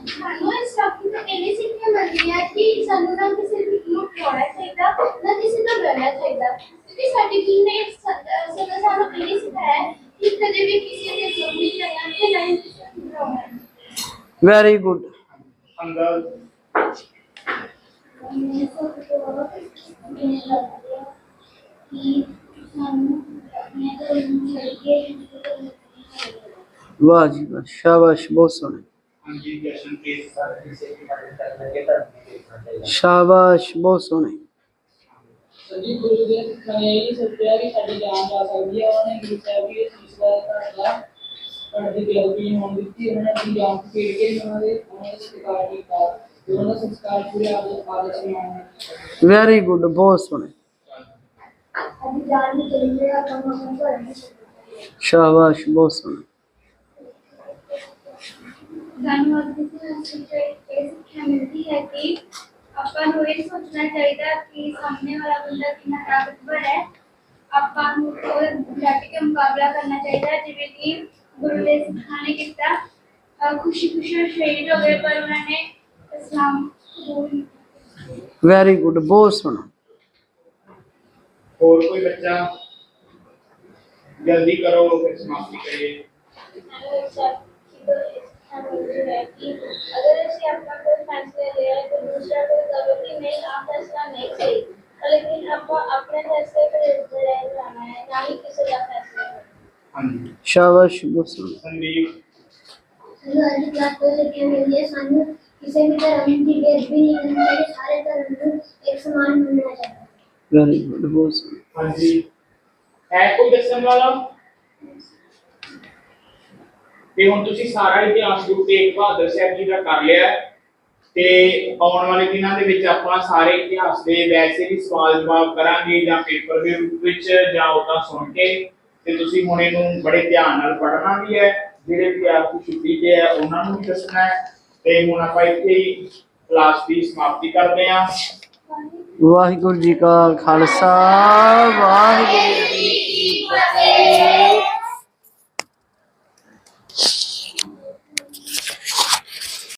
ਸਾਨੂੰ ਇਸ ਟਾਪਿਕ ਤੋਂ ਇਹ ਸਿੱਖਿਆ ਮਿਲਦੀ ਹੈ ਕਿ ਸਾਨੂੰ ਨਾ ਕਿਸੇ ਨੂੰ ਖੋਣਾ ਚਾਹੀਦਾ, ਨਾ ਕਿਸੇ ਤੋਂ ਡਰਨਾ ਚਾਹੀਦਾ। ਕਿਉਂਕਿ ਸਾਡੇ ਕੀ ਨੇ ਸਦਾ ਸਾਨੂੰ ਇਹ ਵੈਰੀ ਗੁੱਡ ਅੰਦਰ ਮੈਨੂੰ ਸ਼ਾਬਾਸ਼ ਬਹੁਤ ਸੋਹਣੇ। ਸ਼ਾਬਾਸ਼ ਬਹੁਤ ਸੋਹਣੇ। ਜੀ ਗੁਰੂ ਦੇ ਸਿੱਖਾਂ ਨੇ ਇਹ ਸੋਚਿਆ ਕਿ ਸਾਡੀ ਜਾਨ ਜਾ ਸਕਦੀ ਹੈ ਉਹਨਾਂ ਨੇ ਗੁਰੂ ਸਾਹਿਬ ਜੀ ਦੇ ਸੀਸ ਦਾ ਧਾਰਦਾ ਉਹਨਾਂ ਦੀ ਗਲਤੀ ਹੋਣ ਦਿੱਤੀ। ਉਹਨਾਂ ਨੇ ਆਪਣੀ ਜਾਨ ਫੇਰ ਕੇ ਉਹਨਾਂ ਦੇ ਉਹਨਾਂ ਦੇ ਸਤਿਕਾਰ ਕੀਤਾ। ਉਹਨਾਂ ਦਾ ਸੰਸਕਾਰ ਪੂਰੇ ਆਦਰ ਆਦਰ ਸਨਮਾਨ ਵੈਰੀ ਗੁੱਡ ਬਹੁਤ ਸੋਹਣੇ। ਅੱਜ ਜਾਣ ਨੂੰ ਚਾਹੀਦਾ ਹੈ ਕੰਮ ਆਪਾਂ ਕਰਨਾ ਸ਼ਾਬਾਸ਼ ਬਹੁਤ ਸੋਹਣਾ। ਸਾਨੂੰ ਅੱਜ ਦੀ ਕਲਾਸ ਵਿੱਚ ਇਹ ਸਿੱਖਿਆ ਮਿਲਦੀ ਹੈ ਕਿ अपन ये सोचना चाहिए कि सामने वाला बंदा कितना ताकतवर है। अपन को जाके के मुकाबला करना चाहिए जिमें कि गुरु ने सिखाने खुशी खुशी शहीद हो गए पर उन्होंने इस्लाम वेरी गुड बहुत सुनो। और कोई बच्चा जल्दी करो फिर समाप्ति करिए है कि अगर ऐसे आपका कोई फैसला लिया है तो दूसरा कोई तो कहे कि नहीं आप फैसला नहीं सही तो लेकिन आपको अपने फैसले पे ज़रूर रहना है ना ही किसी का फैसला हाँ शाबाश संदीप हमारी बात को लेके मिलिए सानू। किसी भी धर्म की भेद भी नहीं करना चाहिए सारे धर्म को एक समान मानना चाहिए। वेरी गुड बहुत हाँ जी। है कोई क्वेश्चन वाला ਤੇ ਹੁਣ ਤੁਸੀਂ ਸਾਰਾ ਇਤਿਹਾਸ ਗੁਰੂ ਤੇਗ ਬਹਾਦਰ ਸਾਹਿਬ ਜੀ ਦਾ ਕਰ ਲਿਆ ਤੇ ਆਉਣ ਵਾਲੇ ਦਿਨਾਂ ਦੇ ਵਿੱਚ ਆਪਾਂ ਸਾਰੇ ਇਤਿਹਾਸ ਦੇ ਵੈਸੇ ਵੀ ਸਵਾਲ ਜਵਾਬ ਕਰਾਂਗੇ ਜਾਂ ਪੇਪਰ ਦੇ ਰੂਪ ਵਿੱਚ ਜਾਂ ਉਦਾਂ ਸੁਣ ਕੇ। ਤੇ ਤੁਸੀਂ ਹੁਣ ਇਹਨੂੰ ਬੜੇ ਧਿਆਨ ਨਾਲ ਪੜ੍ਹਨਾ ਵੀ ਹੈ, ਜਿਹੜੇ ਵਿਦਿਆਰਥੀ ਛੁੱਟੀ ਤੇ ਹੈ, ਉਹਨਾਂ ਨੂੰ ਵੀ ਦੱਸਣਾ ਹੈ। ਤੇ ਹੁਣ ਆਪਾਂ ਇੱਥੇ ਹੀ ਕਲਾਸ ਦੀ ਸਮਾਪਤੀ ਕਰਦੇ ਹਾਂ। ਵਾਹਿਗੁਰੂ ਜੀ ਕਾ ਖਾਲਸਾ, ਵਾਹਿਗੁਰੂ